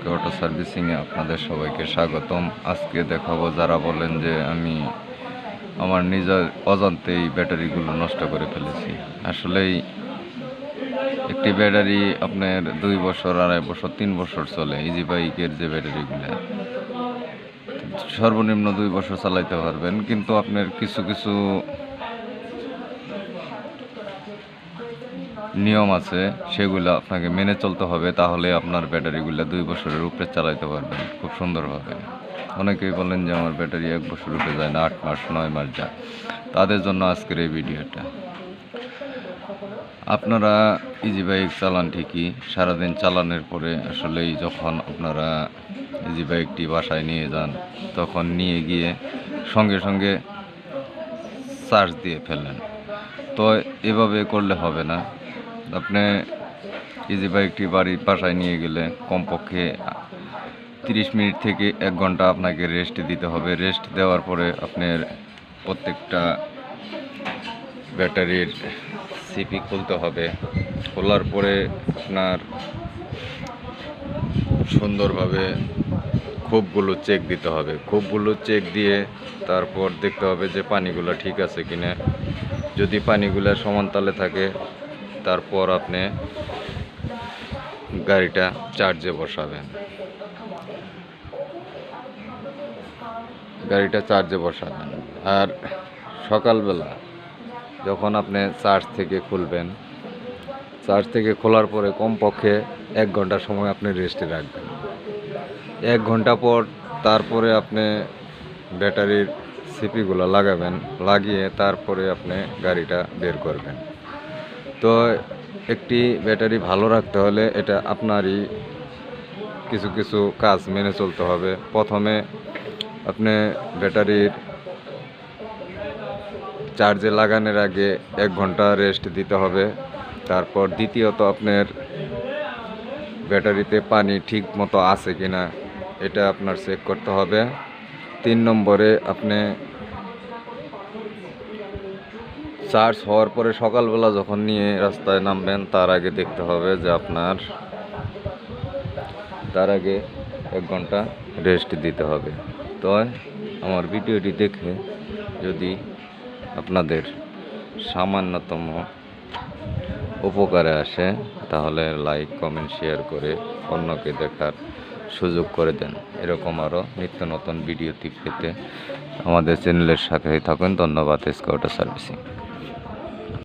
SK auto সার্ভিসিংয়ে আপনাদের সবাইকে স্বাগতম। আজকে দেখাবো যারা বলেন যে আমি আমার নিজের অজান্তেই ব্যাটারিগুলো নষ্ট করে ফেলেছি। আসলেই একটি ব্যাটারি আপনার দুই বছর, আড়াই বছর, তিন বছর চলে ইজি বাইকের যে ব্যাটারিগুলো। সর্বনিম্ন দুই বছর চালাইতে পারবেন, কিন্তু আপনার কিছু কিছু নিয়ম আছে, সেগুলো আপনাকে মেনে চলতে হবে, তাহলে আপনার ব্যাটারিগুলো দুই বছরের উপরে চালাইতে পারবেন, খুব সুন্দরভাবে। অনেকেই বলেন যে আমার ব্যাটারি এক বছর উপরে যায় না, আট মাস, নয় মাস যায়। তাদের জন্য আজকের এই ভিডিওটা। আপনারা ইজি বাইক চালান ঠিকই, সারাদিন চালানোর পরে আসলেই যখন আপনারা ইজি বাইকটি বাসায় নিয়ে যান, তখন নিয়ে গিয়ে সঙ্গে সঙ্গে চার্জ দিয়ে ফেলেন তো এভাবে করলে হবে না। আপনি ইজি বাইকটি বাড়ির বাসায় নিয়ে গেলে কমপক্ষে তিরিশ মিনিট থেকে এক ঘণ্টা আপনাকে রেস্ট দিতে হবে। রেস্ট দেওয়ার পরে আপনার প্রত্যেকটা ব্যাটারির সিপি খুলতে হবে। খোলার পরে আপনার সুন্দরভাবে খোপগুলো চেক দিতে হবে। খোপগুলো চেক দিয়ে তারপর দেখতে হবে যে পানিগুলো ঠিক আছে কিনা। যদি পানিগুলো সমান তালে থাকে তারপর আপনি গাড়িটা চার্জে বসাবেন। গাড়িটা চার্জে বসাবেন। আর সকালবেলা যখন আপনি চার্জ থেকে খুলবেন, চার্জ থেকে খোলার পরে কমপক্ষে এক ঘণ্টা সময় আপনি রেস্টে রাখবেন। এক ঘণ্টা পর তারপরে আপনি ব্যাটারির সিপিগুলো লাগাবেন, লাগিয়ে তারপরে আপনি গাড়িটা বের করবেন। তো একটি ব্যাটারি ভালো রাখতে হলে এটা আপনারই কিছু কিছু কাজ মেনে চলতে হবে। প্রথমে আপনি ব্যাটারির চার্জে লাগানোর আগে এক ঘণ্টা রেস্ট দিতে হবে। তারপর দ্বিতীয়ত আপনার ব্যাটারিতে পানি ঠিক মতো আছে কি না এটা আপনার চেক করতে হবে। তিন নম্বরে আপনি চার্জ হওয়ার পরে সকালবেলা যখন নিয়ে রাস্তায় নামবেন, তার আগে দেখতে হবে যে আপনার তার আগে এক ঘণ্টা রেস্ট দিতে হবে। তো আমার ভিডিওটি দেখে যদি আপনাদের সামান্যতম উপকারে আসে, তাহলে লাইক কমেন্ট শেয়ার করে অন্যকে দেখার সুযোগ করে দেন। এরকম আরও নিত্য নতুন ভিডিও টিপ পেতে আমাদের চ্যানেলের সাথে থাকুন। ধন্যবাদ স্কাউটার সার্ভিসিং